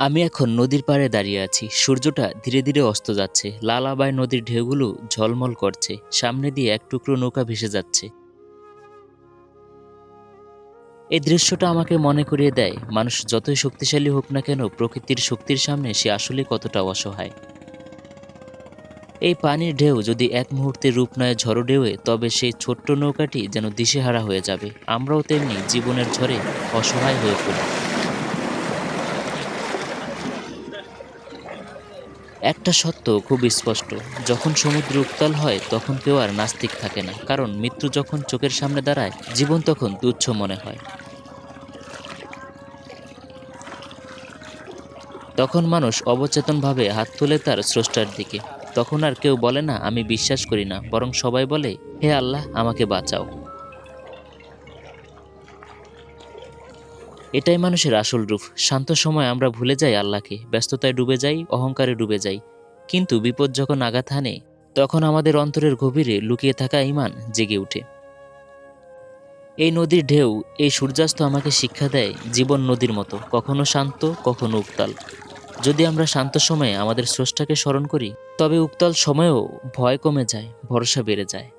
আমি এখন নদীর পাড়ে দাঁড়িয়ে আছি। সূর্যটা ধীরে ধীরে অস্ত যাচ্ছে। লালাবাই নদীর ঢেউগুলো ঝলমল করছে। সামনে দিয়ে এক টুকরো নৌকা ভেসে যাচ্ছে। এই দৃশ্যটা আমাকে মনে করিয়ে দেয়, মানুষ যতই শক্তিশালী হোক না কেন প্রকৃতির শক্তির সামনে সে আসলে কতটা অসহায়। এই পানির ঢেউ যদি এক মুহূর্তে রূপ নেয় ঝড়ো ঢেউয়ে, তবে সেই ছোট্ট নৌকাটি যেন দিশেহারা হয়ে যাবে। আমরাও তেমনি জীবনের ঝড়ে অসহায় হয়ে পড়ি। একটা সত্য খুব স্পষ্ট। যখন সমুদ্র উত্তাল হয়, তখন কেউ আর নাস্তিক থাকে না, কারণ মৃত্যু যখন চোখের সামনে দাঁড়ায়, জীবন তখন তুচ্ছ মনে হয়। তখন মানুষ অবচেতনভাবে হাত তুলে তার স্রষ্টার দিকে। তখন আর কেউ বলে না, আমি বিশ্বাস করি না। বরং সবাই বলে, হে আল্লাহ, আমাকে বাঁচাও। এটাই মানুষের আসল রূপ। শান্ত সময় আমরা ভুলে যাই আল্লাহকে, ব্যস্ততায় ডুবে যাই, অহংকারে ডুবে যাই। কিন্তু বিপদ যখন আঘাত হানে, তখন আমাদের অন্তরের গভীরে লুকিয়ে থাকা ইমান জেগে ওঠে। এই নদীর ঢেউ, এই সূর্যাস্ত আমাকে শিক্ষা দেয় জীবন নদীর মতো, কখনো শান্ত, কখনো উত্তাল। যদি আমরা শান্ত সময়ে আমাদের স্রষ্টাকে স্মরণ করি, তবে উত্তাল সময়েও ভয় কমে যায়, ভরসা বেড়ে যায়।